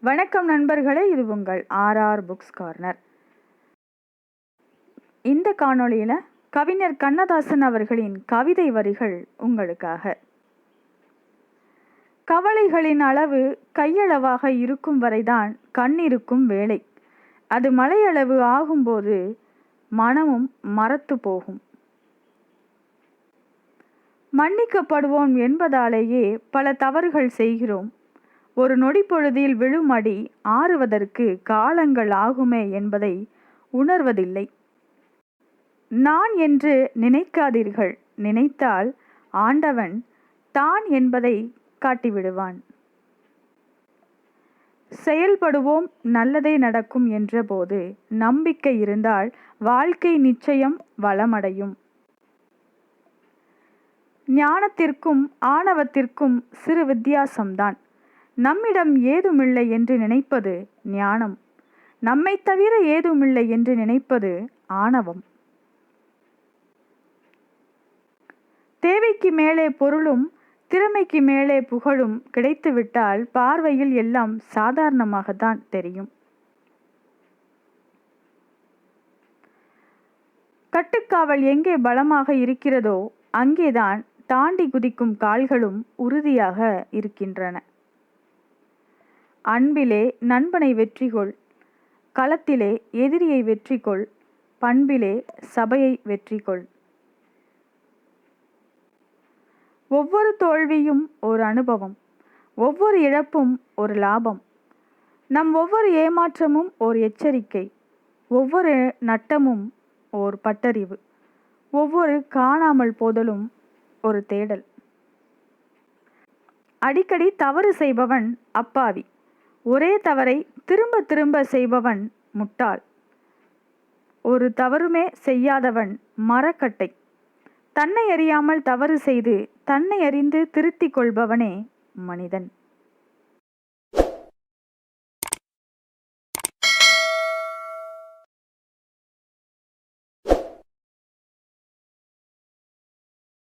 வணக்கம் நண்பர்களே இது உங்கள் ஆர்ஆர் புக்ஸ் கார்னர் இந்த காணொளியில் கவிஞர் கண்ணதாசன் அவர்களின் கவிதை வரிகள் உங்களுக்காக. கவலைகளின் அளவு கையளவாக இருக்கும் வரைதான் கண் இருக்கும் வேலை. அது மலையளவு ஆகும்போது மனமும் மரத்து போகும். மன்னிக்கப்படுவோம் என்பதாலேயே பல தவறுகள் செய்கிறோம். ஒரு நொடி பொழுதில் விழும் அடி ஆறுவதற்கு காலங்கள் ஆகுமே என்பதை உணர்வதில்லை. நான் என்று நினைக்காதீர்கள். நினைத்தால் ஆண்டவன் தான் என்பதை காட்டிவிடுவான். செயல்படுவோம் நல்லதே நடக்கும் என்றபோது நம்பிக்கை இருந்தால் வாழ்க்கை நிச்சயம் வளமடையும். ஞானத்திற்கும் ஆணவத்திற்கும் சிறு வித்தியாசம்தான். நம்மிடம் ஏதுமில்லை என்று நினைப்பது ஞானம். நம்மை தவிர ஏதுமில்லை என்று நினைப்பது ஆணவம். தேவைக்கு மேலே பொருளும் திறமைக்கு மேலே புகழும் கிடைத்துவிட்டால் பார்வையில் எல்லாம் சாதாரணமாகத்தான் தெரியும். கட்டுக்காவல் எங்கே பலமாக இருக்கிறதோ அங்கேதான் தாண்டி குதிக்கும் கால்களும் உறுதியாக இருக்கின்றன. அன்பிலே நண்பனை வெற்றிகொள். களத்திலே எதிரியை வெற்றிகொள். பண்பிலே சபையை வெற்றிகொள். ஒவ்வொரு தோல்வியும் ஒரு அனுபவம். ஒவ்வொரு இழப்பும் ஒரு லாபம். நம் ஒவ்வொரு ஏமாற்றமும் ஓர் எச்சரிக்கை. ஒவ்வொரு நட்டமும் ஓர் பட்டறிவு. ஒவ்வொரு காணாமல் போதலும் ஒரு தேடல். அடிக்கடி தவறு செய்பவன் அப்பாவி. ஒரே தவறை திரும்ப திரும்ப செய்பவன் முட்டாள். ஒரு தவறுமே செய்யாதவன் மரக்கட்டை. தன்னை அறியாமல் தவறு செய்து தன்னை அறிந்து திருத்திக் கொள்பவனே மனிதன்.